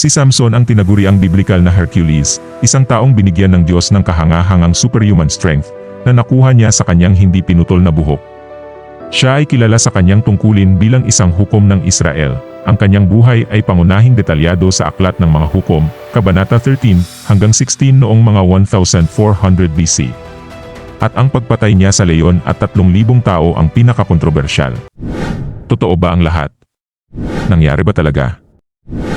Si Samson ang tinaguri ang biblical na Hercules, isang taong binigyan ng Diyos ng kahangahangang superhuman strength na nakuha niya sa kanyang hindi pinutol na buhok. Siya ay kilala sa kanyang tungkulin bilang isang hukom ng Israel. Ang kanyang buhay ay pangunahing detalyado sa aklat ng mga hukom, Kabanata 13 hanggang 16 noong mga 1400 BC. At ang pagpatay niya sa leon at 3,000 tao ang pinakakontrobersyal. Totoo ba ang lahat? Nangyari ba talaga?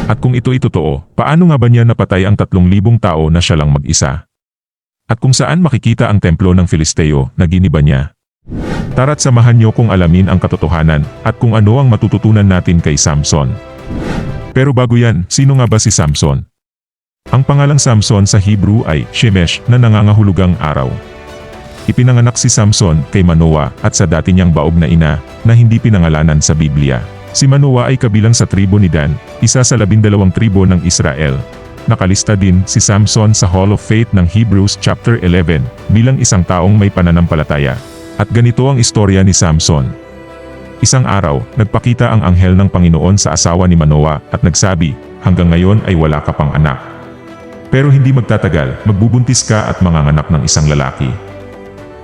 At kung ito ay totoo, paano nga ba niya napatay ang 3,000 tao na siya lang mag-isa? At kung saan makikita ang templo ng Filisteo na giniba niya? Tara't samahan niyo kung alamin ang katotohanan at kung ano ang matututunan natin kay Samson. Pero bago yan, sino nga ba si Samson? Ang pangalang Samson sa Hebrew ay Shemesh na nangangahulugang araw. Ipinanganak si Samson kay Manoah at sa dati niyang baog na ina na hindi pinangalanan sa Biblia. Si Manoah ay kabilang sa tribo ni Dan, isa sa labindalawang tribo ng Israel. Nakalista din si Samson sa Hall of Faith ng Hebrews chapter 11 bilang isang taong may pananampalataya. At ganito ang istorya ni Samson. Isang araw, nagpakita ang anghel ng Panginoon sa asawa ni Manoah at nagsabi, hanggang ngayon ay wala ka pang anak. Pero hindi magtatagal, magbubuntis ka at manganganak ng isang lalaki.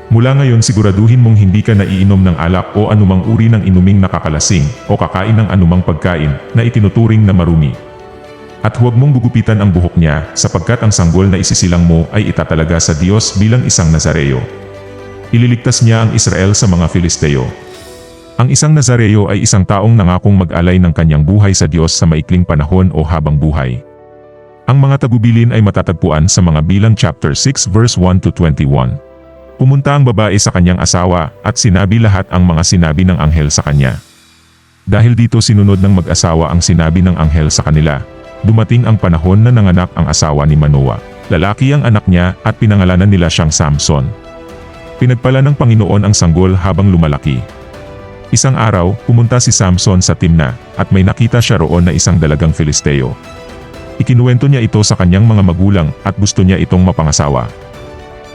Mula ngayon siguraduhin mong hindi ka naiinom ng alak o anumang uri ng inuming nakakalasing o kakain ng anumang pagkain na itinuturing na marumi. At huwag mong gugupitan ang buhok niya sapagkat ang sanggol na isisilang mo ay itatalaga sa Diyos bilang isang Nazareo. Ililigtas niya ang Israel sa mga Filisteo. Ang isang Nazareo ay isang taong nangakong mag-alay ng kanyang buhay sa Diyos sa maikling panahon o habang buhay. Ang mga tagubilin ay matatagpuan sa mga bilang chapter 6 verse 1 to 21. Pumunta ang babae sa kanyang asawa at sinabi lahat ang mga sinabi ng anghel sa kanya. Dahil dito sinunod ng mag-asawa ang sinabi ng anghel sa kanila, dumating ang panahon na nanganak ang asawa ni Manoah. Lalaki ang anak niya at pinangalanan nila siyang Samson. Pinagpala ng Panginoon ang sanggol habang lumalaki. Isang araw, pumunta si Samson sa Timna at may nakita siya roon na isang dalagang Filisteo. Ikinuwento niya ito sa kanyang mga magulang at gusto niya itong mapangasawa.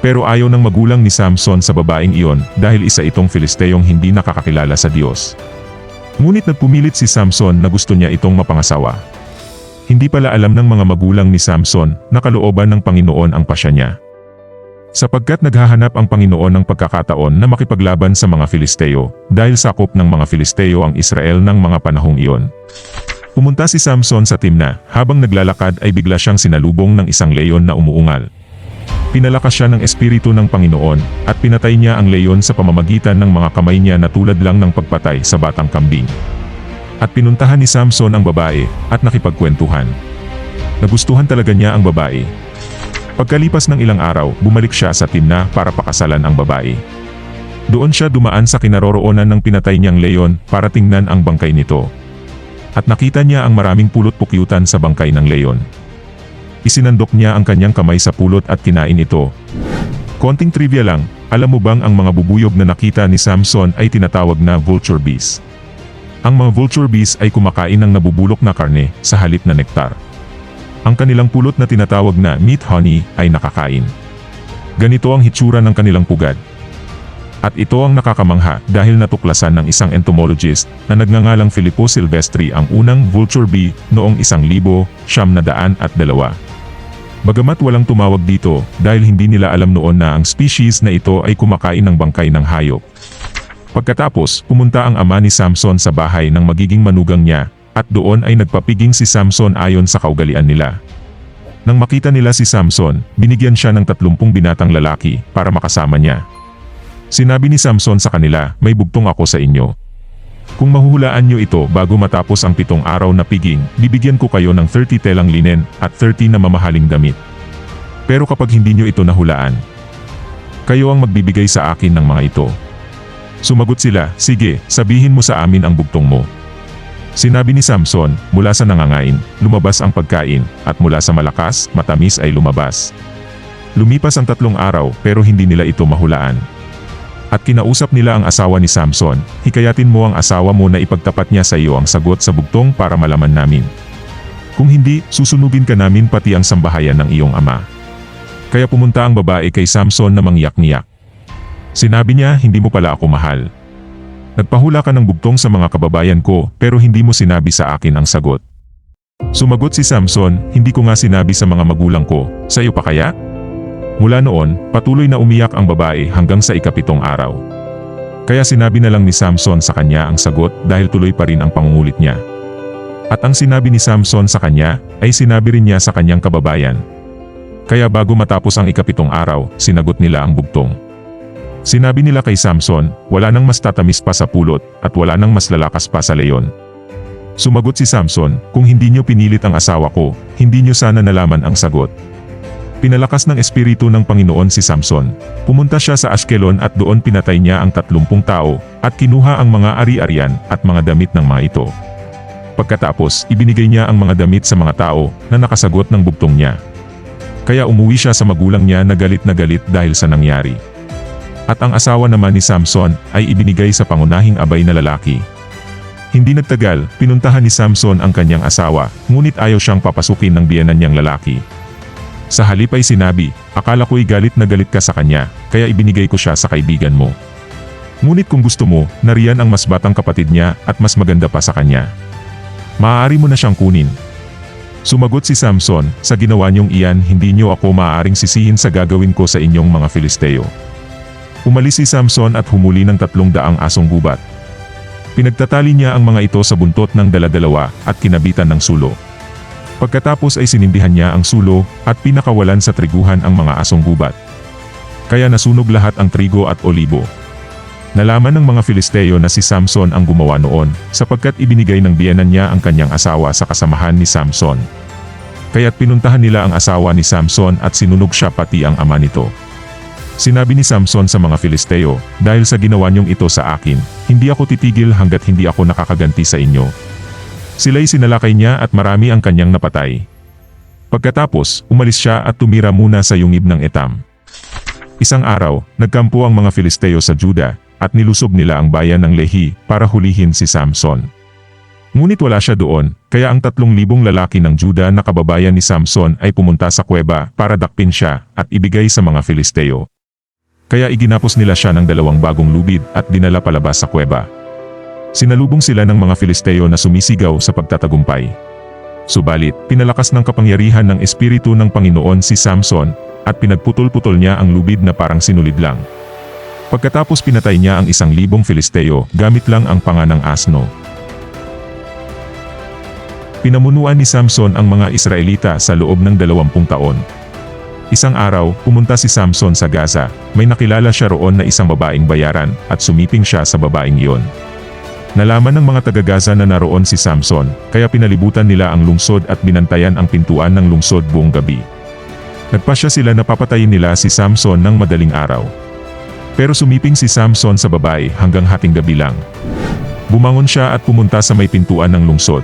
Pero ayaw ng magulang ni Samson sa babaeng iyon dahil isa itong Filisteyong hindi nakakakilala sa Diyos. Ngunit nagpumilit si Samson na gusto niya itong mapangasawa. Hindi pala alam ng mga magulang ni Samson na kalooban ng Panginoon ang pasya niya. Sapagkat naghahanap ang Panginoon ng pagkakataon na makipaglaban sa mga Filisteo dahil sakop ng mga Filisteo ang Israel ng mga panahong iyon. Pumunta si Samson sa Timna, habang naglalakad ay bigla siyang sinalubong ng isang leyon na umuungal. Pinalakas siya ng Espiritu ng Panginoon, at pinatay niya ang leyon sa pamamagitan ng mga kamay niya na tulad lang ng pagpatay sa batang kambing. At pinuntahan ni Samson ang babae, at nakipagkwentuhan. Nagustuhan talaga niya ang babae. Pagkalipas ng ilang araw, bumalik siya sa Timna para pakasalan ang babae. Doon siya dumaan sa kinaroroonan ng pinatay niyang leyon para tingnan ang bangkay nito. At nakita niya ang maraming pulot pukyutan sa bangkay ng leyon. Isinandok niya ang kanyang kamay sa pulot at kinain ito. Konting trivia lang, alam mo bang ang mga bubuyog na nakita ni Samson ay tinatawag na vulture bees? Ang mga vulture bees ay kumakain ng nabubulok na karne sa halip na nektar. Ang kanilang pulot na tinatawag na meat honey ay nakakain. Ganito ang hitsura ng kanilang pugad, at ito ang nakakamangha dahil natuklasan ng isang entomologist na nagngangalang Filippo Silvestri ang unang vulture bee noong 1902. Bagamat walang tumawag dito dahil hindi nila alam noon na ang species na ito ay kumakain ng bangkay ng hayop. Pagkatapos, pumunta ang ama ni Samson sa bahay ng magiging manugang niya at doon ay nagpapiging si Samson ayon sa kaugalian nila. Nang makita nila si Samson, binigyan siya ng 30 binatang lalaki para makasama niya. Sinabi ni Samson sa kanila, may bugtong ako sa inyo. Kung mahuhulaan nyo ito bago matapos ang pitong araw na piging, bibigyan ko kayo ng 30 telang linen at 30 na mamahaling damit. Pero kapag hindi nyo ito nahulaan, kayo ang magbibigay sa akin ng mga ito. Sumagot sila, sige, sabihin mo sa amin ang bugtong mo. Sinabi ni Samson, mula sa nangangain, lumabas ang pagkain, at mula sa malakas, matamis ay lumabas. Lumipas ang tatlong araw pero hindi nila ito mahulaan. At kinausap nila ang asawa ni Samson, hikayatin mo ang asawa mo na ipagtapat niya sa iyo ang sagot sa bugtong para malaman namin. Kung hindi, susunugin ka namin pati ang sambahayan ng iyong ama. Kaya pumunta ang babae kay Samson na mangyak-ngiyak. Sinabi niya, hindi mo pala ako mahal. Nagpahula ka ng bugtong sa mga kababayan ko pero hindi mo sinabi sa akin ang sagot. Sumagot si Samson, hindi ko nga sinabi sa mga magulang ko, sa iyo pa kaya? Mula noon, patuloy na umiyak ang babae hanggang sa ikapitong araw. Kaya sinabi na lang ni Samson sa kanya ang sagot dahil tuloy pa rin ang pangungulit niya. At ang sinabi ni Samson sa kanya, ay sinabi rin niya sa kanyang kababayan. Kaya bago matapos ang ikapitong araw, sinagot nila ang bugtong. Sinabi nila kay Samson, wala nang mas tatamis pa sa pulot, at wala nang mas lalakas pa sa leyon. Sumagot si Samson, kung hindi niyo pinilit ang asawa ko, hindi niyo sana nalaman ang sagot. Pinalakas ng espiritu ng Panginoon si Samson. Pumunta siya sa Ashkelon at doon pinatay niya ang tatlumpung tao, at kinuha ang mga ari-arian at mga damit ng mga ito. Pagkatapos, ibinigay niya ang mga damit sa mga tao na nakasagot ng bugtong niya. Kaya umuwi siya sa magulang niya na galit na galit dahil sa nangyari. At ang asawa naman ni Samson ay ibinigay sa pangunahing abay na lalaki. Hindi nagtagal, pinuntahan ni Samson ang kanyang asawa, ngunit ayaw siyang papasukin ng biyanan niyang lalaki. Sa halip ay sinabi, akala ko'y galit na galit ka sa kanya, kaya ibinigay ko siya sa kaibigan mo. Ngunit kung gusto mo, nariyan ang mas batang kapatid niya at mas maganda pa sa kanya. Maaari mo na siyang kunin. Sumagot si Samson, sa ginawa niyong iyan hindi niyo ako maaaring sisihin sa gagawin ko sa inyong mga Filisteo. Umalis si Samson at humuli ng tatlong daang asong gubat. Pinagtatali niya ang mga ito sa buntot ng daladalawa at kinabitan ng sulo. Pagkatapos ay sinindihan niya ang sulo at pinakawalan sa triguhan ang mga asong gubat. Kaya nasunog lahat ang trigo at olibo. Nalaman ng mga Filisteo na si Samson ang gumawa noon, sapagkat ibinigay ng biyanan niya ang kanyang asawa sa kasamahan ni Samson. Kaya't pinuntahan nila ang asawa ni Samson at sinunog siya pati ang ama nito. Sinabi ni Samson sa mga Filisteo, dahil sa ginawa niyong ito sa akin, hindi ako titigil hanggat hindi ako nakakaganti sa inyo. Sila'y sinalakay niya at marami ang kanyang napatay. Pagkatapos, umalis siya at tumira muna sa yungib ng Etam. Isang araw, nagkampo ang mga Filisteo sa Juda, at nilusob nila ang bayan ng Lehi para hulihin si Samson. Ngunit wala siya doon, kaya ang tatlong libong lalaki ng Juda na kababayan ni Samson ay pumunta sa kuweba para dakpin siya at ibigay sa mga Filisteo. Kaya iginapos nila siya ng dalawang bagong lubid at dinala palabas sa kuweba. Sinalubong sila ng mga Filisteo na sumisigaw sa pagtatagumpay. Subalit, pinalakas ng kapangyarihan ng Espiritu ng Panginoon si Samson, at pinagputol-putol niya ang lubid na parang sinulid lang. Pagkatapos pinatay niya ang isang libong Filisteo gamit lang ang panga ng asno. Pinamunuan ni Samson ang mga Israelita sa loob ng dalawampung taon. Isang araw, pumunta si Samson sa Gaza, may nakilala siya roon na isang babaeng bayaran, at sumiping siya sa babaeng iyon. Nalaman ng mga taga-Gaza na naroon si Samson, kaya pinalibutan nila ang lungsod at binantayan ang pintuan ng lungsod buong gabi. Nagpasya sila na papatayin nila si Samson ng madaling araw. Pero sumiping si Samson sa babae hanggang hating gabi lang. Bumangon siya at pumunta sa may pintuan ng lungsod.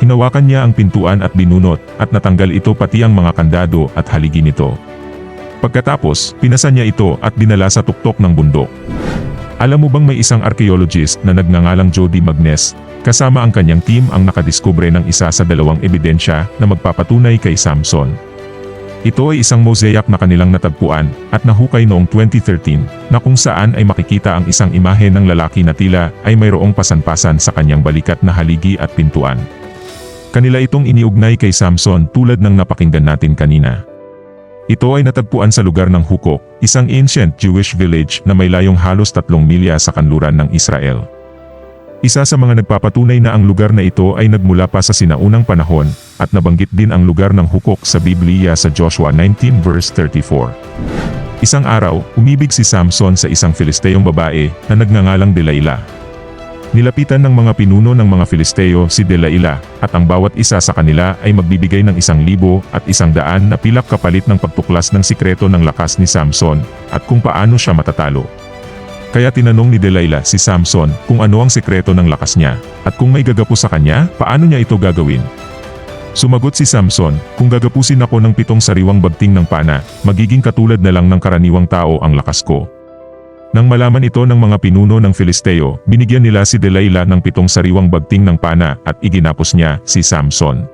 Hinawakan niya ang pintuan at binunot, at natanggal ito pati ang mga kandado at haligi nito. Pagkatapos, pinasan niya ito at dinala sa tuktok ng bundok. Alam mo bang may isang archaeologist na nagngangalang Jody Magnes, kasama ang kanyang team ang nakadiskubre ng isa sa dalawang ebidensya na magpapatunay kay Samson. Ito ay isang mosaic na kanilang natagpuan at nahukay noong 2013 na kung saan ay makikita ang isang imahe ng lalaki na tila ay mayroong pasanpasan sa kanyang balikat na haligi at pintuan. Kanila itong iniugnay kay Samson tulad ng napakinggan natin kanina. Ito ay natagpuan sa lugar ng Hukok, isang ancient Jewish village na may layong halos tatlong milya sa kanluran ng Israel. Isa sa mga nagpapatunay na ang lugar na ito ay nagmula pa sa sinaunang panahon, at nabanggit din ang lugar ng Hukok sa Biblia sa Joshua 19 verse 34. Isang araw, umibig si Samson sa isang Filisteyong babae na nagngangalang Delilah. Nilapitan ng mga pinuno ng mga Filisteo si Delilah, at ang bawat isa sa kanila ay magbibigay ng isang libo at isang daan na pilak kapalit ng pagtuklas ng sikreto ng lakas ni Samson, at kung paano siya matatalo. Kaya tinanong ni Delilah si Samson kung ano ang sikreto ng lakas niya, at kung may gagapo sa kanya, paano niya ito gagawin. Sumagot si Samson, kung gagapusin ako ng pitong sariwang bagting ng pana, magiging katulad na lang ng karaniwang tao ang lakas ko. Nang malaman ito ng mga pinuno ng Filisteo, binigyan nila si Delilah ng pitong sariwang bagting ng pana at iginapos niya si Samson.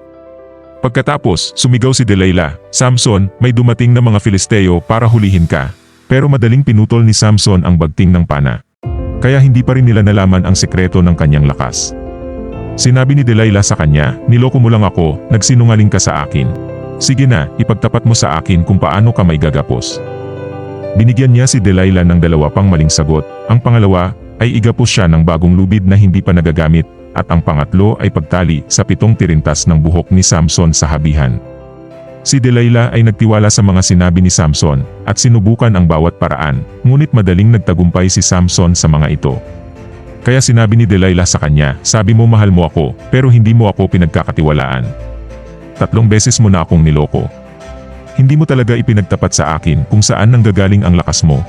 Pagkatapos, sumigaw si Delilah, Samson, may dumating na mga Filisteo para hulihin ka. Pero madaling pinutol ni Samson ang bagting ng pana. Kaya hindi pa rin nila nalaman ang sekreto ng kanyang lakas. Sinabi ni Delilah sa kanya, niloko mo lang ako, nagsinungaling ka sa akin. Sige na, ipagtapat mo sa akin kung paano ka may gagapos. Binigyan niya si Delilah ng dalawa pang maling sagot. Ang pangalawa ay igapos siya ng bagong lubid na hindi pa nagagamit at ang pangatlo ay pagtali sa pitong tirintas ng buhok ni Samson sa habihan. Si Delilah ay nagtiwala sa mga sinabi ni Samson at sinubukan ang bawat paraan, ngunit madaling nagtagumpay si Samson sa mga ito. Kaya sinabi ni Delilah sa kanya, sabi mo mahal mo ako, pero hindi mo ako pinagkakatiwalaan. Tatlong beses mo na akong niloko. Hindi mo talaga ipinagtapat sa akin kung saan nanggagaling ang lakas mo.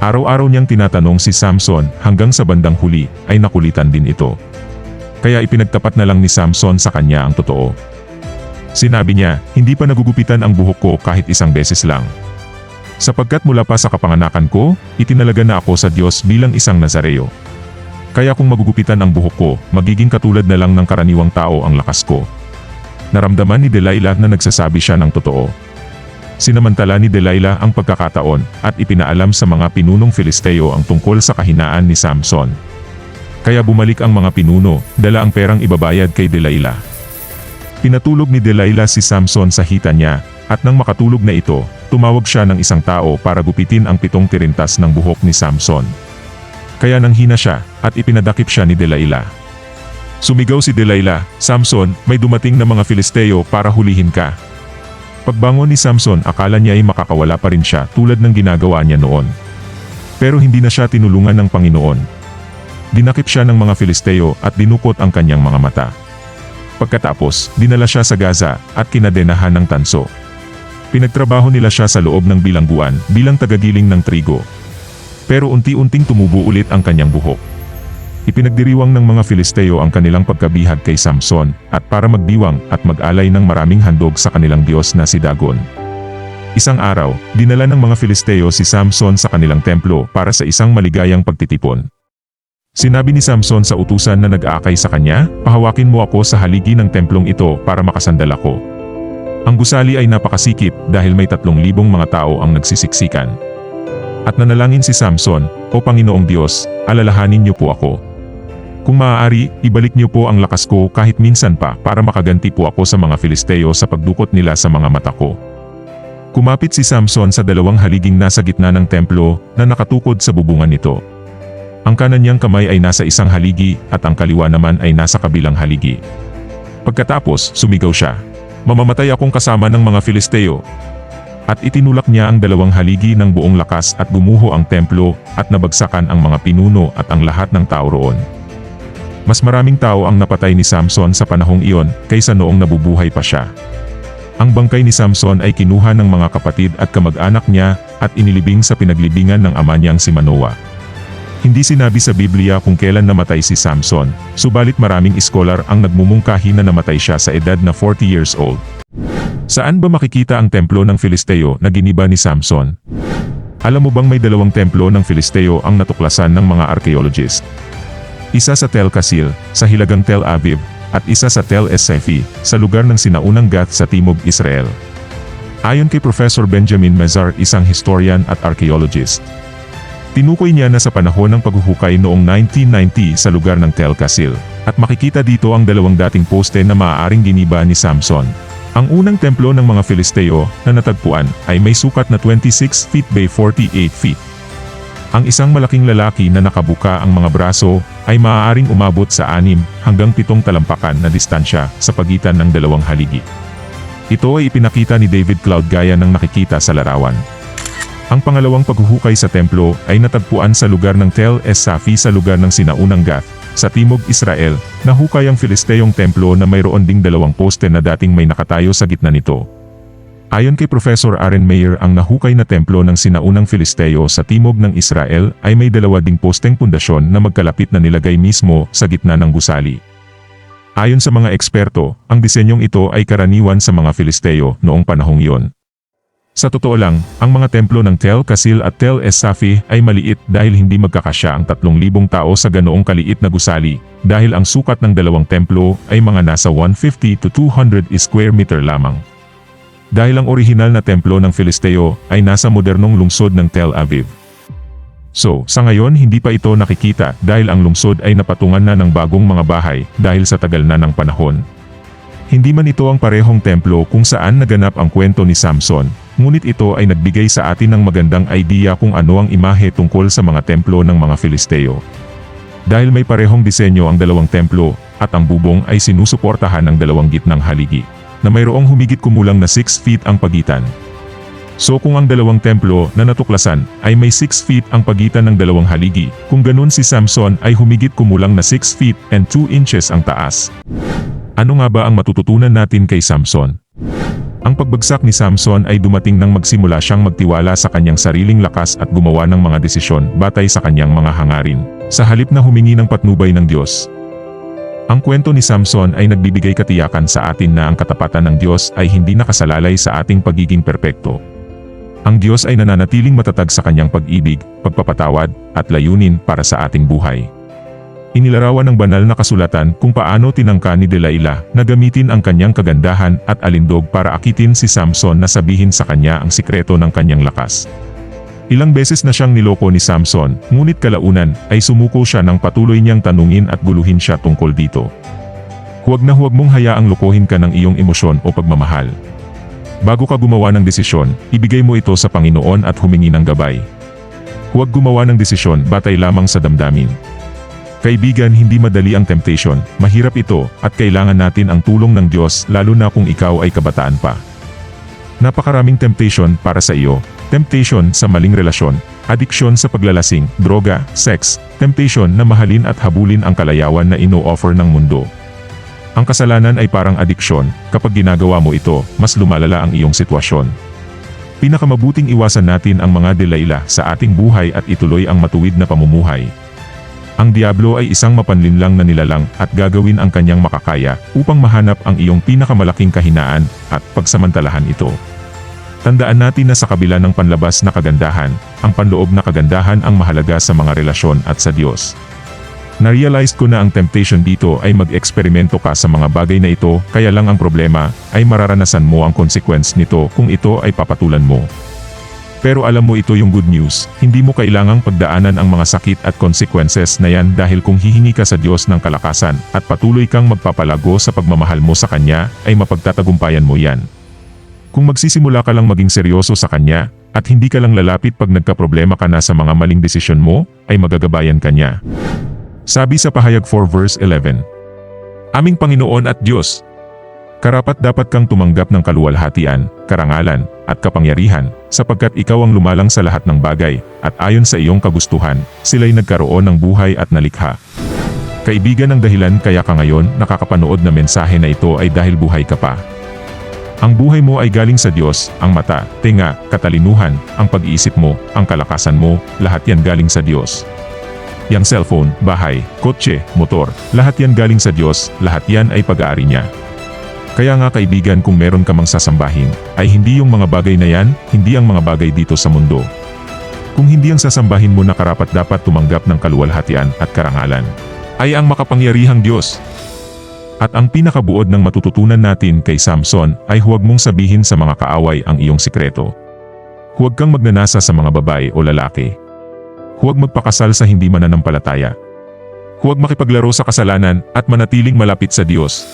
Araw-araw niyang tinatanong si Samson hanggang sa bandang huli ay nakulitan din ito. Kaya ipinagtapat na lang ni Samson sa kanya ang totoo. Sinabi niya, hindi pa nagugupitan ang buhok ko kahit isang beses lang. Sapagkat mula pa sa kapanganakan ko, itinalaga na ako sa Diyos bilang isang Nazareo. Kaya kung magugupitan ang buhok ko, magiging katulad na lang ng karaniwang tao ang lakas ko. Naramdaman ni Delilah na nagsasabi siya ng totoo. Sinamantala ni Delilah ang pagkakataon at ipinaalam sa mga pinunong Filisteo ang tungkol sa kahinaan ni Samson. Kaya bumalik ang mga pinuno, dala ang perang ibabayad kay Delilah. Pinatulog ni Delilah si Samson sa hita niya, at nang makatulog na ito, tumawag siya ng isang tao para gupitin ang pitong tirintas ng buhok ni Samson. Kaya nanghina siya, at ipinadakip siya ni Delilah. Sumigaw si Delilah, Samson, may dumating na mga Filisteo para hulihin ka. Pagbangon ni Samson akala niya ay makakawala pa rin siya tulad ng ginagawa niya noon. Pero hindi na siya tinulungan ng Panginoon. Dinakip siya ng mga Filisteo at dinukot ang kanyang mga mata. Pagkatapos, dinala siya sa Gaza at kinadenahan ng tanso. Pinagtrabaho nila siya sa loob ng bilangguan bilang tagagiling ng trigo. Pero unti-unting tumubo ulit ang kanyang buhok. Ipinagdiriwang ng mga Filisteo ang kanilang pagkabihag kay Samson at para magdiwang at mag-alay ng maraming handog sa kanilang Diyos na si Dagon. Isang araw, dinala ng mga Filisteo si Samson sa kanilang templo para sa isang maligayang pagtitipon. Sinabi ni Samson sa utusan na nag-aakay sa kanya, pahawakin mo ako sa haligi ng templong ito para makasandal ako. Ang gusali ay napakasikip dahil may tatlong libong mga tao ang nagsisiksikan. At nanalangin si Samson, O Panginoong Diyos, alalahanin niyo po ako. Kung maaari, ibalik niyo po ang lakas ko kahit minsan pa para makaganti po ako sa mga Filisteo sa pagdukot nila sa mga mata ko. Kumapit si Samson sa dalawang haliging nasa gitna ng templo na nakatukod sa bubungan nito. Ang kanan niyang kamay ay nasa isang haligi at ang kaliwa naman ay nasa kabilang haligi. Pagkatapos, sumigaw siya. Mamamatay akong kasama ng mga Filisteo. At itinulak niya ang dalawang haligi ng buong lakas at gumuho ang templo at nabagsakan ang mga pinuno at ang lahat ng tao roon. Mas maraming tao ang napatay ni Samson sa panahong iyon kaysa noong nabubuhay pa siya. Ang bangkay ni Samson ay kinuha ng mga kapatid at kamag-anak niya at inilibing sa pinaglibingan ng ama niyang si Manoah. Hindi sinabi sa Biblia kung kailan namatay si Samson, subalit maraming iskolar ang nagmumungkahi na namatay siya sa edad na 40 years old. Saan ba makikita ang templo ng Filisteo na giniba ni Samson? Alam mo bang may dalawang templo ng Filisteo ang natuklasan ng mga archaeologist? Isa sa Tel Kasil, sa hilagang Tel Aviv, at isa sa Tel Essefi, sa lugar ng sinaunang Gath sa Timog Israel. Ayon kay Professor Benjamin Mezar isang historian at archaeologist, Tinukoy niya na sa panahon ng paghuhukay noong 1990 sa lugar ng Tel Kasil, at makikita dito ang dalawang dating poste na maaaring giniba ni Samson. Ang unang templo ng mga Filisteo na natagpuan ay may sukat na 26 feet by 48 feet. Ang isang malaking lalaki na nakabuka ang mga braso ay maaaring umabot sa 6 hanggang 7 talampakan na distansya sa pagitan ng dalawang haligi. Ito ay ipinakita ni David Cloud gaya ng nakikita sa larawan. Ang pangalawang paghuhukay sa templo ay natagpuan sa lugar ng Tel Es-Safi sa lugar ng sinaunang Gath, sa timog Israel, nahukay ang Filisteyong templo na mayroon ding dalawang poste na dating may nakatayo sa gitna nito. Ayon kay Professor Aaron Mayer ang nahukay na templo ng sinaunang Filisteo sa timog ng Israel ay may dalawa ding posteng pundasyon na magkalapit na nilagay mismo sa gitna ng gusali. Ayon sa mga eksperto, ang disenyong ito ay karaniwan sa mga Filisteo noong panahong iyon. Sa totoo lang, ang mga templo ng Tel Kasil at Tel Es-Safi ay maliit dahil hindi magkakasya ang 3,000 tao sa ganoong kaliit na gusali, dahil ang sukat ng dalawang templo ay mga nasa 150 to 200 square meter lamang. Dahil ang orihinal na templo ng Filisteo ay nasa modernong lungsod ng Tel Aviv. So, sa ngayon hindi pa ito nakikita dahil ang lungsod ay napatungan na ng bagong mga bahay dahil sa tagal na ng panahon. Hindi man ito ang parehong templo kung saan naganap ang kwento ni Samson, ngunit ito ay nagbigay sa atin ng magandang idea kung ano ang imahe tungkol sa mga templo ng mga Filisteo. Dahil may parehong disenyo ang dalawang templo, at ang bubong ay sinusuportahan ng dalawang gitnang haligi, na mayroong humigit kumulang na 6 feet ang pagitan. So kung ang dalawang templo na natuklasan ay may 6 feet ang pagitan ng dalawang haligi, kung ganun si Samson ay humigit kumulang na 6 feet and 2 inches ang taas. Ano nga ba ang matututunan natin kay Samson? Ang pagbagsak ni Samson ay dumating nang magsimula siyang magtiwala sa kanyang sariling lakas at gumawa ng mga desisyon batay sa kanyang mga hangarin, sa halip na humingi ng patnubay ng Diyos. Ang kwento ni Samson ay nagbibigay katiyakan sa atin na ang katapatan ng Diyos ay hindi nakasalalay sa ating pagiging perpekto. Ang Diyos ay nananatiling matatag sa kanyang pag-ibig, pagpapatawad, at layunin para sa ating buhay. Inilarawan ng banal na kasulatan kung paano tinangka ni Delilah na gamitin ang kanyang kagandahan at alindog para akitin si Samson na sabihin sa kanya ang sikreto ng kanyang lakas. Ilang beses na siyang niloko ni Samson, ngunit kalaunan ay sumuko siya nang patuloy niyang tanungin at guluhin siya tungkol dito. Huwag na huwag mong hayaang lokohin ka ng iyong emosyon o pagmamahal. Bago ka gumawa ng desisyon, ibigay mo ito sa Panginoon at humingi ng gabay. Huwag gumawa ng desisyon batay lamang sa damdamin. Kaibigan, hindi madali ang temptation, mahirap ito, at kailangan natin ang tulong ng Diyos lalo na kung ikaw ay kabataan pa. Napakaraming temptation para sa iyo, temptation sa maling relasyon, adiksyon sa paglalasing, droga, sex, temptation na mahalin at habulin ang kalayawan na ino-offer ng mundo. Ang kasalanan ay parang adiksyon, kapag ginagawa mo ito, mas lumalala ang iyong sitwasyon. Pinakamabuting iwasan natin ang mga delayla sa ating buhay at ituloy ang matuwid na pamumuhay. Ang Diablo ay isang mapanlinlang na nilalang at gagawin ang kanyang makakaya upang mahanap ang iyong pinakamalaking kahinaan at pagsamantalahan ito. Tandaan natin na sa kabila ng panlabas na kagandahan, ang panloob na kagandahan ang mahalaga sa mga relasyon at sa Diyos. Na-realize ko na ang temptation dito ay mag-eksperimento ka sa mga bagay na ito, kaya lang ang problema ay mararanasan mo ang consequence nito kung ito ay papatulan mo. Pero alam mo ito yung good news, hindi mo kailangang pagdaanan ang mga sakit at consequences na yan dahil kung hihingi ka sa Diyos ng kalakasan at patuloy kang magpapalago sa pagmamahal mo sa Kanya, ay mapagtatagumpayan mo yan. Kung magsisimula ka lang maging seryoso sa Kanya, at hindi ka lang lalapit pag nagkaproblema ka na sa mga maling desisyon mo, ay magagabayan ka niya. Sabi sa pahayag 4 verse 11. Aming Panginoon at Diyos, karapat dapat kang tumanggap ng kaluwalhatian, karangalan, at kapangyarihan, sapagkat ikaw ang lumalang sa lahat ng bagay, at ayon sa iyong kagustuhan, sila'y nagkaroon ng buhay at nalikha. Kaibigan ang dahilan kaya ka ngayon nakakapanood na mensahe na ito ay dahil buhay ka pa. Ang buhay mo ay galing sa Diyos, ang mata, tenga, katalinuhan, ang pag-iisip mo, ang kalakasan mo, lahat yan galing sa Diyos. Yang cellphone, bahay, kotse, motor, lahat yan galing sa Diyos, lahat yan ay pag-aari niya. Kaya nga kaibigan kung meron ka mang sasambahin, ay hindi yung mga bagay na yan, hindi ang mga bagay dito sa mundo. Kung hindi ang sasambahin mo na karapat dapat tumanggap ng kaluwalhatian at karangalan, ay ang makapangyarihang Diyos. At ang pinakabuod ng matututunan natin kay Samson ay huwag mong sabihin sa mga kaaway ang iyong sikreto. Huwag kang magnanasa sa mga babae o lalaki. Huwag magpakasal sa hindi mananampalataya. Huwag makipaglaro sa kasalanan at manatiling malapit sa Diyos